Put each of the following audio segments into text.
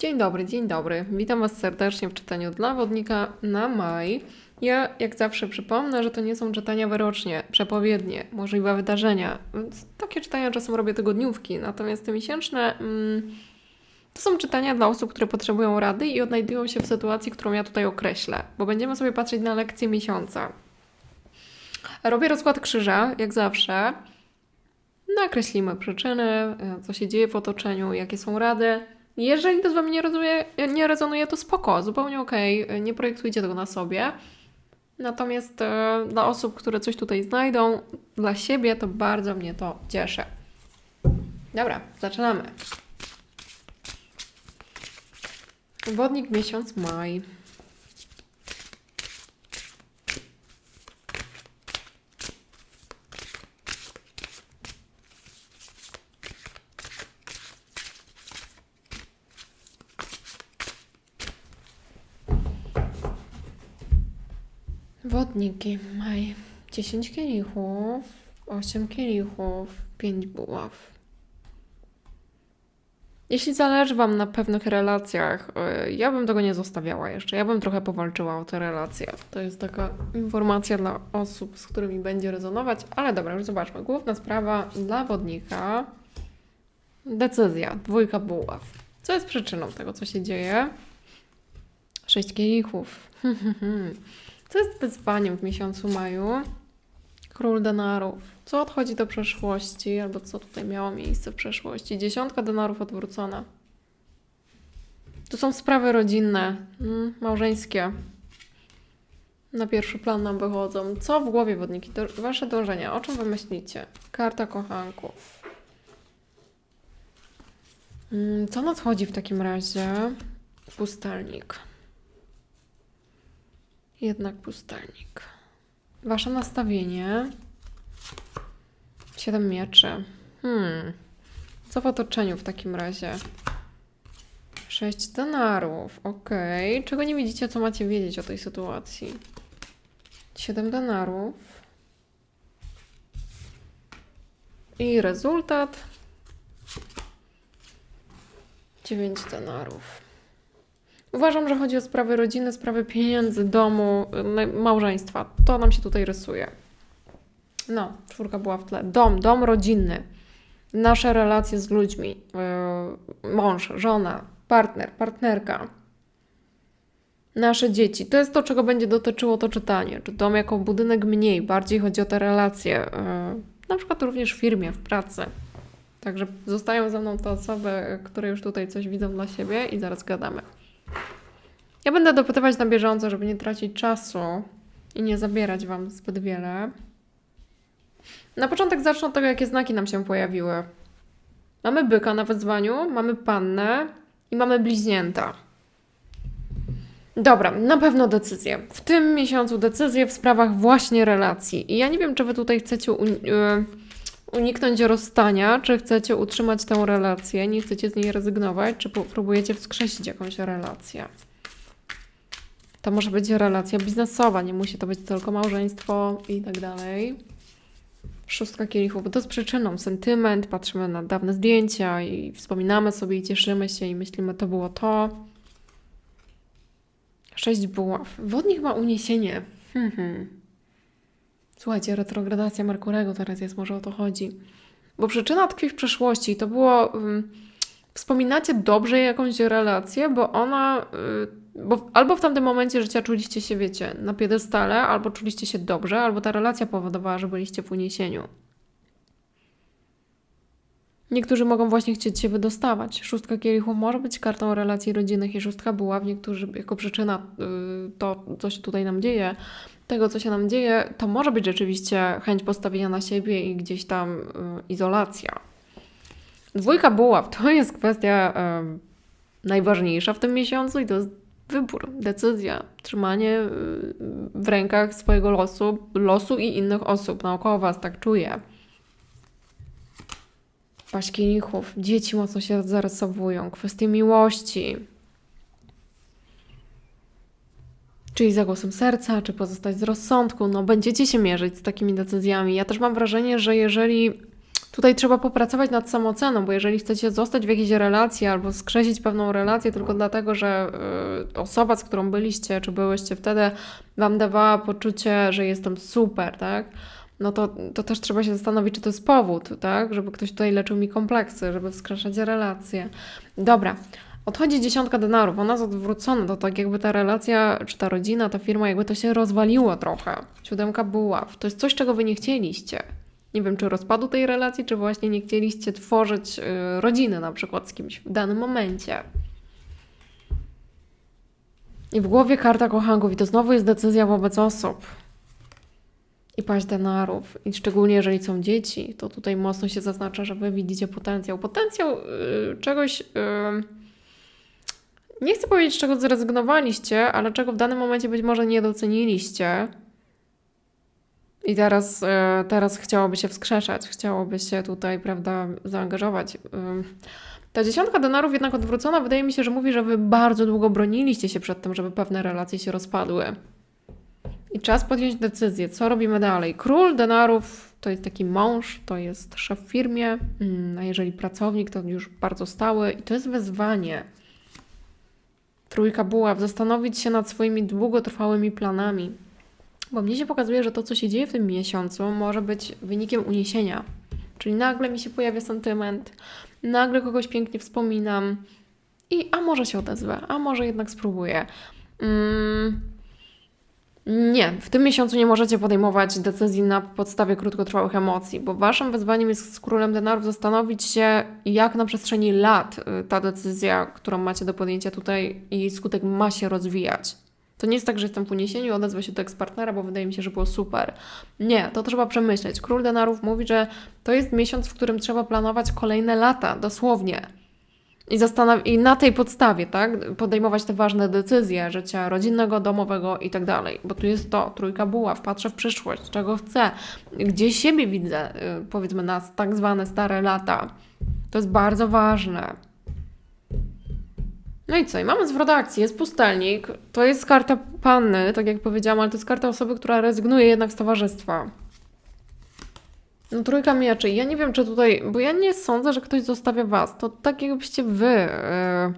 Dzień dobry, dzień dobry. Witam Was serdecznie w czytaniu dla wodnika na maj. Ja, jak zawsze, przypomnę, że to nie są czytania wyrocznie, przepowiednie, możliwe wydarzenia. Takie czytania czasem robię tygodniówki, natomiast te miesięczne mm, to są czytania dla osób, które potrzebują rady i odnajdują się w sytuacji, którą ja tutaj określę, bo będziemy sobie patrzeć na lekcję miesiąca. Robię rozkład krzyża, jak zawsze. Nakreślimy przyczyny, co się dzieje w otoczeniu, jakie są rady. Jeżeli to z Wami nie rezonuje, nie rezonuje to spoko, zupełnie okej, nie projektujcie tego na sobie. Natomiast e, dla osób, które coś tutaj znajdą, dla siebie, to bardzo mnie to cieszy. Dobra, zaczynamy. Wodnik miesiąc maj. Wodniki, maj. 10 kielichów, 8 kielichów, 5 buław. Jeśli zależy Wam na pewnych relacjach, y, ja bym tego nie zostawiała jeszcze. Ja bym trochę powalczyła o te relacje. To jest taka informacja dla osób, z którymi będzie rezonować. Ale dobra, już zobaczmy. Główna sprawa dla wodnika. Decyzja, dwójka buław. Co jest przyczyną tego, co się dzieje? Sześć kielichów. Co jest wyzwaniem w miesiącu maju? Król denarów. Co odchodzi do przeszłości, albo co tutaj miało miejsce w przeszłości? Dziesiątka denarów odwrócona. Tu są sprawy rodzinne, mm, małżeńskie. Na pierwszy plan nam wychodzą. Co w głowie wodniki? Wasze dążenia. O czym wy myślicie? Karta kochanków. Mm, Co nadchodzi w takim razie? Pustelnik. Jednak pustelnik. Wasze nastawienie. Siedem mieczy. Hmm. Co w otoczeniu w takim razie? Sześć denarów. Okej. Czego nie widzicie, co macie wiedzieć o tej sytuacji? Siedem denarów. I rezultat. Dziewięć denarów. Uważam, że chodzi o sprawy rodziny, sprawy pieniędzy, domu, y, małżeństwa. To nam się tutaj rysuje. No, czwórka była w tle. Dom, dom rodzinny. Nasze relacje z ludźmi. Yy, mąż, żona, partner, partnerka. Nasze dzieci. To jest to, czego będzie dotyczyło to czytanie. Czy dom jako budynek mniej, bardziej chodzi o te relacje. Yy, na przykład również w firmie, w pracy. Także zostają ze mną te osoby, które już tutaj coś widzą dla siebie i zaraz gadamy. Ja będę dopytywać na bieżąco, żeby nie tracić czasu i nie zabierać Wam zbyt wiele. Na początek zacznę od tego, jakie znaki nam się pojawiły. Mamy byka na wezwaniu, mamy pannę i mamy bliźnięta. Dobra, na pewno decyzje. W tym miesiącu decyzje w sprawach właśnie relacji. I ja nie wiem, czy Wy tutaj chcecie y, uniknąć rozstania, czy chcecie utrzymać tę relację, nie chcecie z niej rezygnować, czy próbujecie wskrzesić jakąś relację. To może być relacja biznesowa, nie musi to być tylko małżeństwo i tak dalej. Szóstka kielichów, to jest przyczyną sentyment, patrzymy na dawne zdjęcia i wspominamy sobie i cieszymy się i myślimy, to było to. Sześć buław. Wodnik ma uniesienie. Hmm, hmm. Słuchajcie, retrogradacja Merkurego teraz jest, może o to chodzi. Bo przyczyna tkwi w przeszłości. To było. wspominacie dobrze jakąś relację, bo ona. y, bo albo w tamtym momencie życia czuliście się, wiecie, na piedestale, albo czuliście się dobrze, albo ta relacja powodowała, że byliście w uniesieniu. Niektórzy mogą właśnie chcieć się wydostawać. Szóstka kielichów może być kartą relacji rodzinnych i szóstka była w niektórzy jako przyczyna y, to, co się tutaj nam dzieje, tego, co się nam dzieje, to może być rzeczywiście chęć postawienia na siebie i gdzieś tam y, izolacja. Dwójka buław to jest kwestia najważniejsza w tym miesiącu i to jest wybór, decyzja, trzymanie y, w rękach swojego losu, losu i innych osób naokoło Was, tak czuję. Paść kielichów, dzieci mocno się zarysowują, kwestie miłości. Czyli za głosem serca, czy pozostać z rozsądku, no będziecie się mierzyć z takimi decyzjami. Ja też mam wrażenie, że jeżeli tutaj trzeba popracować nad samoceną, bo jeżeli chcecie zostać w jakiejś relacji albo skrzesić pewną relację tylko dlatego, że y, osoba, z którą byliście czy byłyście wtedy, wam dawała poczucie, że jestem super, tak? No to, to też trzeba się zastanowić, czy to jest powód, tak? Żeby ktoś tutaj leczył mi kompleksy, żeby wskrzeszać relacje. Dobra. Odchodzi dziesiątka denarów, ona jest odwrócona, to tak jakby ta relacja, czy ta rodzina, ta firma, jakby to się rozwaliło trochę. Siódemka buław. To jest coś, czego wy nie chcieliście. Nie wiem, czy rozpadu tej relacji, czy właśnie nie chcieliście tworzyć y, rodziny na przykład z kimś w danym momencie. I w głowie karta kochanków i to znowu jest decyzja wobec osób. I paść denarów. I szczególnie jeżeli są dzieci, to tutaj mocno się zaznacza, że wy widzicie potencjał. Potencjał y, czegoś... Y, nie chcę powiedzieć, czego zrezygnowaliście, ale czego w danym momencie być może nie doceniliście. I teraz, e, teraz chciałoby się wskrzeszać, chciałoby się tutaj, prawda, zaangażować. Ta dziesiątka denarów jednak odwrócona, wydaje mi się, że mówi, że wy bardzo długo broniliście się przed tym, żeby pewne relacje się rozpadły. I czas podjąć decyzję, co robimy dalej. Król denarów to jest taki mąż, to jest szef w firmie, mm, a jeżeli pracownik, to już bardzo stały i to jest wyzwanie. Trójka buław, zastanowić się nad swoimi długotrwałymi planami. Bo mnie się pokazuje, że to, co się dzieje w tym miesiącu, może być wynikiem uniesienia. Czyli nagle mi się pojawia sentyment, nagle kogoś pięknie wspominam i a może się odezwę, a może jednak spróbuję. Mm, nie, w tym miesiącu nie możecie podejmować decyzji na podstawie krótkotrwałych emocji, bo waszym wyzwaniem jest z królem denarów zastanowić się, jak na przestrzeni lat y, ta decyzja, którą macie do podjęcia tutaj, jej skutek ma się rozwijać. To nie jest tak, że jestem w uniesieniu, odezwę się do ekspartnera, bo wydaje mi się, że było super. Nie, to trzeba przemyśleć. Król denarów mówi, że to jest miesiąc, w którym trzeba planować kolejne lata, dosłownie. I, zastanaw- I na tej podstawie, tak, podejmować te ważne decyzje życia rodzinnego, domowego i tak dalej. Bo tu jest to, trójka buław, patrzę w przyszłość, czego chcę, gdzie siebie widzę, y, powiedzmy na tak zwane stare lata. To jest bardzo ważne. No i co? I mamy zwrot akcji, jest pustelnik. To jest karta panny, tak jak powiedziałam, ale to jest karta osoby, która rezygnuje jednak z towarzystwa. No trójka mieczy. Ja nie wiem, czy tutaj, bo ja nie sądzę, że ktoś zostawia was. To tak jakbyście wy yy,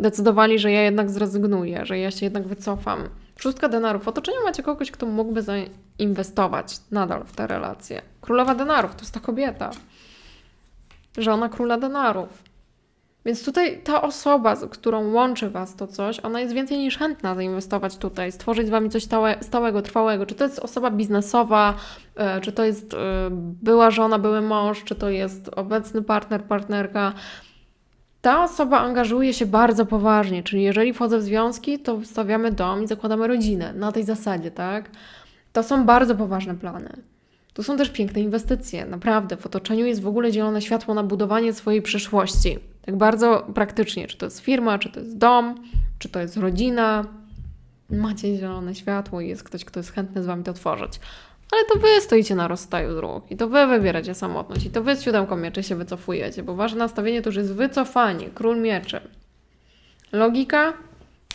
decydowali, że ja jednak zrezygnuję, że ja się jednak wycofam. Szóstka denarów. W otoczeniu macie kogoś, kto mógłby zainwestować nadal w te relacje. Królowa denarów to jest ta kobieta. Żona króla denarów. Więc tutaj ta osoba, z którą łączy Was to coś, ona jest więcej niż chętna zainwestować tutaj, stworzyć z Wami coś stałe, stałego, trwałego. Czy to jest osoba biznesowa, e, czy to jest e, była żona, były mąż, czy to jest obecny partner, partnerka. Ta osoba angażuje się bardzo poważnie, czyli jeżeli wchodzę w związki, to stawiamy dom i zakładamy rodzinę na tej zasadzie, tak? To są bardzo poważne plany. To są też piękne inwestycje, naprawdę. W otoczeniu jest w ogóle zielone światło na budowanie swojej przyszłości. Tak bardzo praktycznie, czy to jest firma, czy to jest dom, czy to jest rodzina. Macie zielone światło i jest ktoś, kto jest chętny z wami to tworzyć. Ale to wy stoicie na rozstaju dróg i to wy wybieracie samotność i to wy z siódemką mieczy się wycofujecie, bo wasze nastawienie to już jest wycofanie, król mieczy. Logika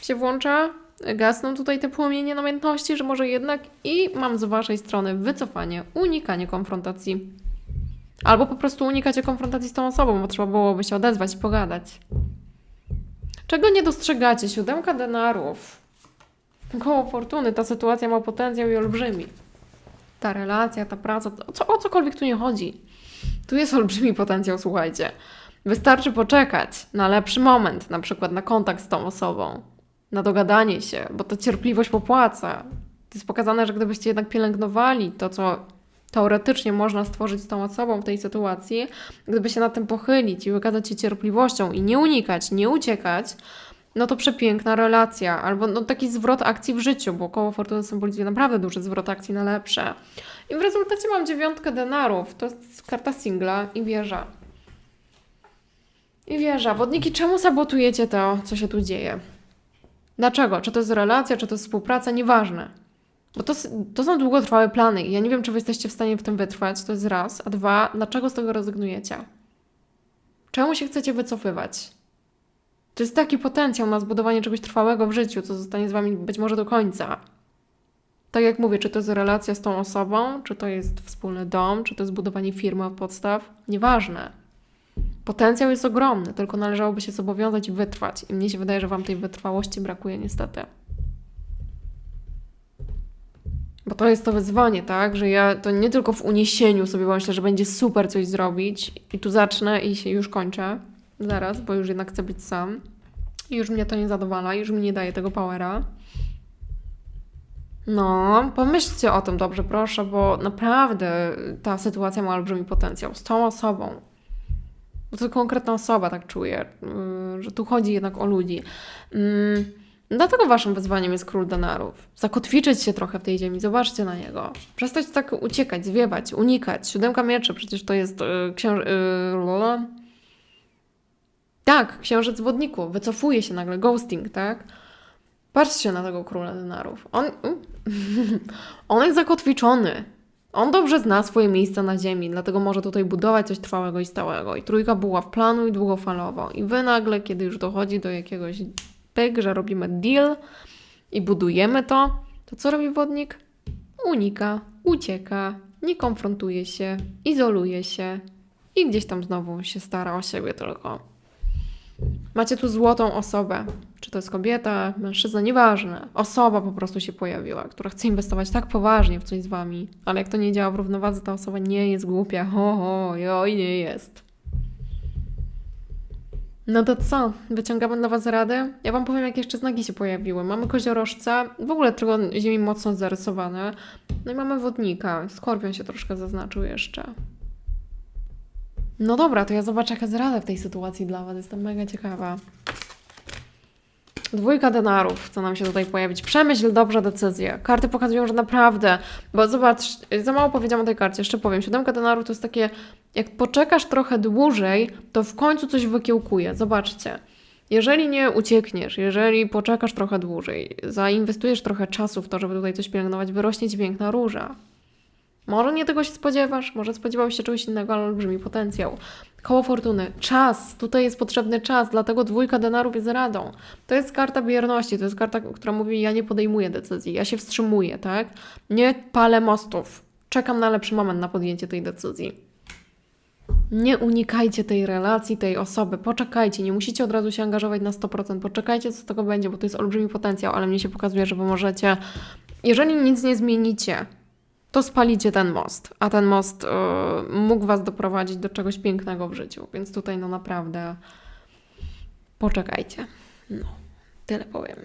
się włącza, gasną tutaj te płomienie namiętności, że może jednak i mam z waszej strony wycofanie, unikanie konfrontacji. Albo po prostu unikacie konfrontacji z tą osobą, bo trzeba byłoby się odezwać i pogadać. Czego nie dostrzegacie? Siódemka denarów. Koło fortuny, ta sytuacja ma potencjał i olbrzymi. Ta relacja, ta praca, co, o cokolwiek tu nie chodzi. Tu jest olbrzymi potencjał, słuchajcie. Wystarczy poczekać na lepszy moment, na przykład na kontakt z tą osobą, na dogadanie się, bo to cierpliwość popłaca. To jest pokazane, że gdybyście jednak pielęgnowali to, co teoretycznie można stworzyć z tą osobą w tej sytuacji, gdyby się nad tym pochylić i wykazać się cierpliwością i nie unikać, nie uciekać, no to przepiękna relacja, albo no taki zwrot akcji w życiu, bo koło fortuny symbolizuje naprawdę duży zwrot akcji na lepsze. I w rezultacie mam dziewiątkę denarów, to jest karta singla i wieża. I wieża. Wodniki, czemu sabotujecie to, co się tu dzieje? Dlaczego? Czy to jest relacja, czy to jest współpraca? Nieważne. Bo to, to są długotrwałe plany i ja nie wiem, czy wy jesteście w stanie w tym wytrwać, to jest raz. A dwa, dlaczego z tego rezygnujecie? Czemu się chcecie wycofywać? To jest taki potencjał na zbudowanie czegoś trwałego w życiu, co zostanie z wami być może do końca. Tak jak mówię, czy to jest relacja z tą osobą, czy to jest wspólny dom, czy to jest budowanie firmy od podstaw, nieważne. Potencjał jest ogromny, tylko należałoby się zobowiązać i wytrwać. I mnie się wydaje, że Wam tej wytrwałości brakuje niestety. Bo to jest to wyzwanie, tak? Że ja to nie tylko w uniesieniu sobie myślę, że będzie super coś zrobić i tu zacznę i się już kończę. Zaraz, bo już jednak chcę być sam. I już mnie to nie zadowala, już mi nie daje tego powera. No, pomyślcie o tym dobrze, proszę, bo naprawdę ta sytuacja ma olbrzymi potencjał z tą osobą. Bo to konkretna osoba, tak czuję, yy, że tu chodzi jednak o ludzi. Yy, Dlatego waszym wyzwaniem jest król denarów. Zakotwiczyć się trochę w tej ziemi, zobaczcie na niego. Przestać tak uciekać, zwiewać, unikać. Siódemka mieczy, przecież to jest yy, księż... Yy, tak, księżyc wodniku. Wycofuje się nagle, ghosting, tak? Patrzcie na tego króla denarów. On, on jest zakotwiczony. On dobrze zna swoje miejsce na ziemi, dlatego może tutaj budować coś trwałego i stałego. I trójka była w planu i długofalowo. I wy nagle, kiedy już dochodzi do jakiegoś pyk, że robimy deal i budujemy to, to co robi wodnik? Unika, ucieka, nie konfrontuje się, izoluje się i gdzieś tam znowu się stara o siebie tylko. Macie tu złotą osobę. Czy to jest kobieta, mężczyzna, nieważne. Osoba po prostu się pojawiła, która chce inwestować tak poważnie w coś z wami. Ale jak to nie działa w równowadze, ta osoba nie jest głupia. Ho, ho, oj, nie jest. No to co? Wyciągamy dla Was radę? Ja Wam powiem, jakie jeszcze znaki się pojawiły. Mamy koziorożca, w ogóle trygon ziemi mocno zarysowany. No i mamy wodnika. Skorpion się troszkę zaznaczył jeszcze. No dobra, to ja zobaczę, jaka jest rada w tej sytuacji dla Was. Jestem mega ciekawa. Dwójka denarów, co nam się tutaj pojawić. Przemyśl dobrze decyzję. Karty pokazują, że naprawdę, bo zobacz, za mało powiedziałam o tej karcie, jeszcze powiem. Siódemka denarów to jest takie, jak poczekasz trochę dłużej, to w końcu coś wykiełkuje. Zobaczcie. Jeżeli nie uciekniesz, jeżeli poczekasz trochę dłużej, zainwestujesz trochę czasu w to, żeby tutaj coś pielęgnować, wyrośnie ci piękna róża. Może nie tego się spodziewasz, może spodziewałeś się czegoś innego, ale olbrzymi potencjał. Koło fortuny. Czas. Tutaj jest potrzebny czas, dlatego dwójka denarów jest radą. To jest karta bierności, to jest karta, która mówi, ja nie podejmuję decyzji, ja się wstrzymuję, tak? Nie palę mostów. Czekam na lepszy moment na podjęcie tej decyzji. Nie unikajcie tej relacji, tej osoby. Poczekajcie, nie musicie od razu się angażować na 100%. Poczekajcie, co z tego będzie, bo to jest olbrzymi potencjał, ale mnie się pokazuje, że wy możecie, jeżeli nic nie zmienicie, to spalicie ten most, a ten most y, mógł Was doprowadzić do czegoś pięknego w życiu. Więc tutaj, no naprawdę, poczekajcie. No, tyle powiem.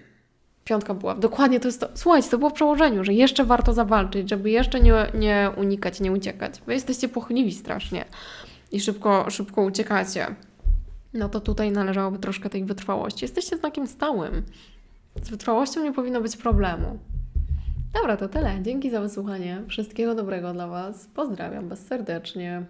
Piątka była. Dokładnie to jest to. Słuchajcie, to było w przełożeniu, że jeszcze warto zawalczyć, żeby jeszcze nie, nie unikać, nie uciekać. Wy jesteście pochyliwi strasznie i szybko, szybko uciekacie. No to tutaj należałoby troszkę tej wytrwałości. Jesteście znakiem stałym. Z wytrwałością nie powinno być problemu. Dobra, to tyle. Dzięki za wysłuchanie. Wszystkiego dobrego dla Was. Pozdrawiam Was serdecznie.